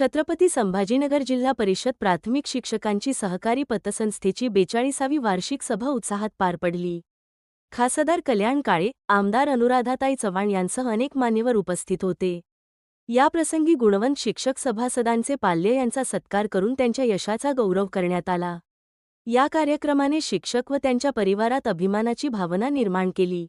छत्रपती संभाजीनगर जिल्हा परिषद प्राथमिक शिक्षकांची सहकारी पतसंस्थेची बेचाळीसावी वार्षिक सभा उत्साहात पार पडली. खासदार कल्याण काळे आमदार अनुराधाताई चव्हाण यांसह अनेक मान्यवर उपस्थित होते. याप्रसंगी गुणवंत शिक्षक सभासदांचे पाल्य यांचा सत्कार करून त्यांच्या यशाचा गौरव करण्यात आला. या कार्यक्रमाने शिक्षक व त्यांच्या परिवारात अभिमानाची भावना निर्माण केली.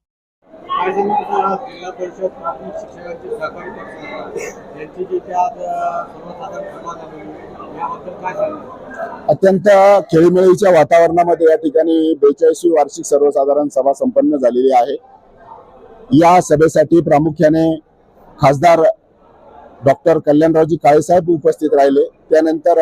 आज जिल्हा परिषद प्राथमिक शिक्षकांची सहकारी पक्षसंस्था यांची जी त्या सर्वसाधारण सभा झालेली याबद्दल काय सांगणार? अत्यंत खेळीमेळीच्या वातावरणामध्ये या ठिकाणी बेचाळीसवी वार्षिक सर्वसाधारण सभा संपन्न झालेली आहे. या सभेसाठी प्रामुख्याने खासदार डॉक्टर कल्याणरावजी काळेसाहेब उपस्थित राहिले. त्यानंतर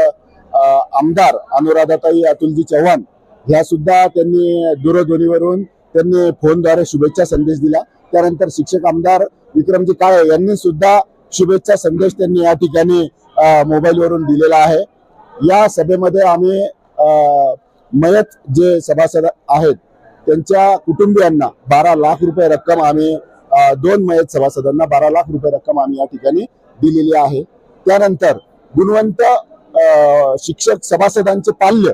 आमदार अनुराधाताई अतुलजी चव्हाण ह्या सुद्धा त्यांनी दूरध्वनीवरून त्यांनी फोनद्वारे शुभेच्छा संदेश दिला. त्यानंतर शिक्षक आमदार विक्रमजी काळे यांनी सुद्धा शुभेच्छा संदेश त्यांनी या ठिकाणी मोबाईलवरून दिलेला आहे. या सभेमध्ये आम्ही मयत जे सभासद आहेत त्यांच्या कुटुंबियांना बारा लाख रुपये रक्कम आम्ही दोन मयत सभासदांना बारा लाख रुपये रक्कम आम्ही या ठिकाणी दिलेली आहे. त्यानंतर गुणवंत शिक्षक सभासदांचे पाल्य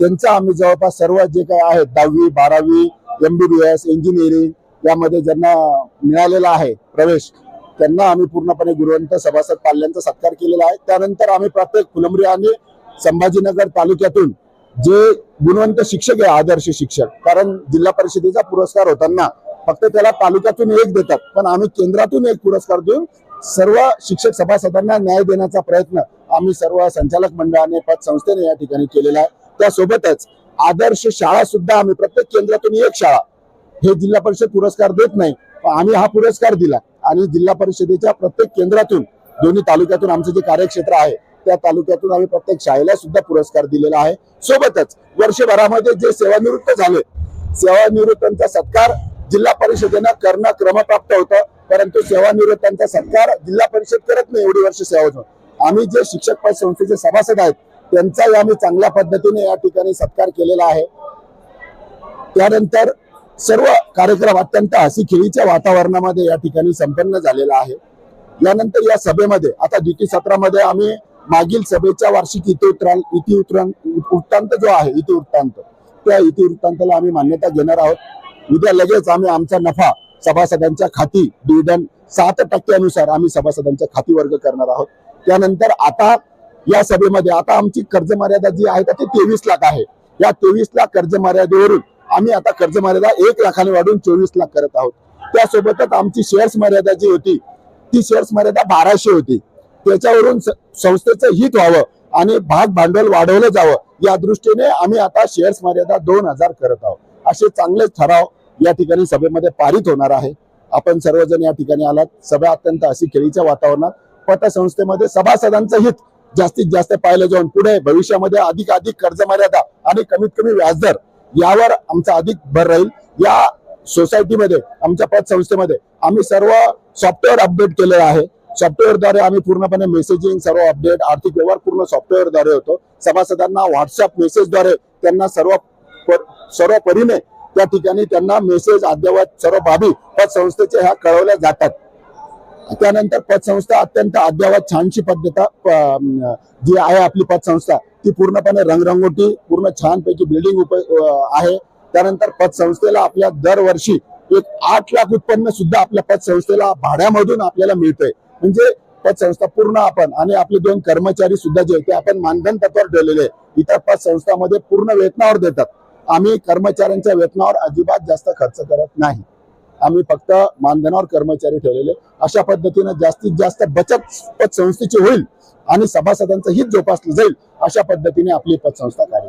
त्यांचं आम्ही जवळपास सर्व जे काही आहेत दहावी बारावी एमबीबीएस इंजिनिअरिंग यामध्ये ज्यांना मिळालेला आहे प्रवेश त्यांना आम्ही पूर्णपणे गुरुवंत सभासद पाल्यांचा सत्कार केलेला आहे. त्यानंतर आम्ही प्रत्येक फुलंब्री आणि संभाजीनगर तालुक्यातून जे गुणवंत शिक्षक आहे आदर्श शिक्षक कारण जिल्हा परिषदेचा पुरस्कार होताना फक्त त्याला तालुक्यातून एक देतात पण आम्ही केंद्रातून एक पुरस्कार देऊन सर्व शिक्षक सभासदांना न्याय देण्याचा प्रयत्न आम्ही सर्व संचालक मंडळाने पतसंस्थेने या ठिकाणी केलेला आहे. त्यासोबतच आदर्श शाळा सुद्धा आम्ही प्रत्येक केंद्रातून एक शाळा. हे जिल्हा परिषद पुरस्कार देत नाही आम्ही हा पुरस्कार दिला. आणि जिल्हा परिषदेच्या प्रत्येक केंद्रातून दोन्ही तालुक्यातून आमचं जे कार्यक्षेत्र आहे त्या तालुक्यातून आम्ही प्रत्येक शाळेला सुद्धा पुरस्कार दिलेला आहे. सोबतच वर्षभरामध्ये जे सेवानिवृत्त झाले सेवानिवृत्तांचा सत्कार जिल्हा परिषदेनं करणं क्रमप्राप्त होतं परंतु सेवानिवृत्तांचा सत्कार जिल्हा परिषद करत नाही एवढी वर्ष सेवा आम्ही जे शिक्षक संस्थेचे सभासद आहेत त्यांचाही आम्ही चांगल्या पद्धतीने या ठिकाणी सत्कार केलेला आहे. त्यानंतर सर्व कार्यक्रम अत्यंत हसी खिळीच्या वातावरणामध्ये या ठिकाणी संपन्न झालेला आहे. यानंतर या सभेमध्ये आता द्वितीय सत्रामध्ये आम्ही मागील सभेच्या वार्षिक इति उतरां इति वृत्तांत जो आहे इति वृत्तांत त्या इतिवृत्तांताला आम्ही मान्यता घेणार आहोत. उद्या लगेच आम्ही आमचा नफा सभासदांच्या खाती डिव्हिडंड सात टक्क्यानुसार आम्ही सभासदांच्या खाती वर्ग करणार आहोत. त्यानंतर आता या सभेमध्ये आता आमची कर्ज मर्यादा जी आहे ती तेवीस लाख आहे. या तेवीस लाख कर्ज मर्यादेवरून आम्ही आता कर्ज मर्यादा एक लाखाने वाढून चोवीस लाख करत आहोत. त्यासोबतच आमची शेअर्स मर्यादा जी होती ती शेअर्स मर्यादा बाराशे होती. त्याच्यावरून संस्थेचं हित व्हावं आणि भाग भांडवल वाढवलं जावं या दृष्टीने आम्ही आता शेअर्स मर्यादा दोन हजार करत आहोत. असे चांगले ठराव या ठिकाणी सभेमध्ये पारित होणार आहे. आपण सर्वजण या ठिकाणी आलात. सभा अत्यंत अशी खेळीच्या वातावरणात पतसंस्थेमध्ये सभासदांचं हित जास्तीत जास्त पाहिलं जाऊन पुढे भविष्यामध्ये अधिक अधिक कर्ज मर्यादा आणि कमीत कमी व्याजदर यावर आमचा अधिक भर राहील. या सोसायटीमध्ये आमच्या पतसंस्थेमध्ये आम्ही सर्व सॉफ्टवेअर अपडेट केलेलं आहे. सॉफ्टवेअरद्वारे आम्ही पूर्णपणे मेसेजिंग सर्व अपडेट आर्थिक व्यवहार पूर्ण सॉफ्टवेअरद्वारे होतो. सभासदांना व्हॉट्सअप मेसेजद्वारे त्यांना सर्व प- सर्व परीने त्या ठिकाणी त्यांना मेसेज अद्ययावत सर्व बाबी पतसंस्थेच्या ह्या कळवल्या जातात. त्यानंतर पतसंस्था अत्यंत अद्ययावत छानशी पद्धत जी आहे आपली पतसंस्था ती पूर्णपणे रंगरंगोटी पूर्ण छानपैकी बिल्डिंग उप आहे. त्यानंतर पतसंस्थेला आपल्या दरवर्षी एक आठ लाख उत्पन्न सुद्धा आपल्या पतसंस्थेला भाड्यामधून आपल्याला मिळतंय. म्हणजे पतसंस्था पूर्ण आपण आणि आपले दोन कर्मचारी सुद्धा जे ते आपण मानधन तत्वावर ठेवलेले इतर पतसंस्थामध्ये पूर्ण वेतनावर देतात. आम्ही कर्मचाऱ्यांच्या वेतनावर अजिबात जास्त खर्च करत नाही. आम्ही फक्त मानधनावर कर्मचारी ठेवलेले. अशा पद्धतीनं जास्तीत जास्त बचत पतसंस्थेची होईल आणि सभासदांचं हित जोपासलं जाईल अशा पद्धतीने आपली पतसंस्था कार्य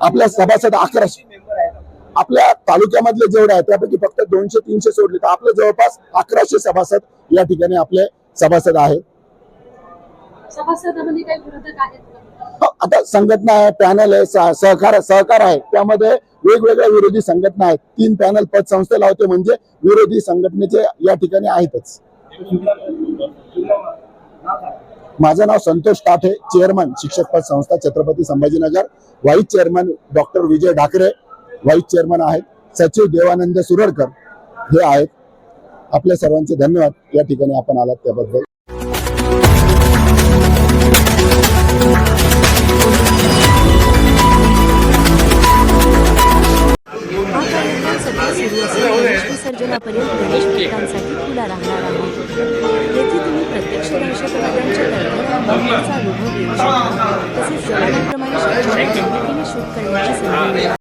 आपल्या सभासद अकराशे. मेंबर आहेत? आपल्या तालुक्यामधले जेवढे आहेत त्यापैकी फक्त दोनशे तीनशे सोडले. तर आपले जवळपास अकराशे सभासद या ठिकाणी आपले सभासद आहेत. आता संघटना आहे पॅनल आहे सह- सहकार सहकार आहे त्यामध्ये वेगवेगळ्या विरोधी संघटना आहेत. तीन पॅनल पतसंस्थेला लावते म्हणजे विरोधी संघटनेचे या ठिकाणी आहेतच. माझं नाव संतोष टाठे चेअरमन शिक्षक पद संस्था Chhatrapati Sambhajinagar. Vice chairman doctor Vijay Dhakre. Vice chairman आहेत सचिव देवानंद सुरडकर. हे आहेत. आपल्या सर्वांचे धन्यवाद. या ठिकाणी आपण आलात त्याबद्दल. विसर्जनापर्यंत गणेश भक्तांसाठी खुला राहणार आहे येथे तुम्ही प्रत्यक्ष दहशतवाद्यांच्या तडफडीचा अनुभव घेऊ शकता. तसेच जवानांप्रमाणे शूट करण्याची संधी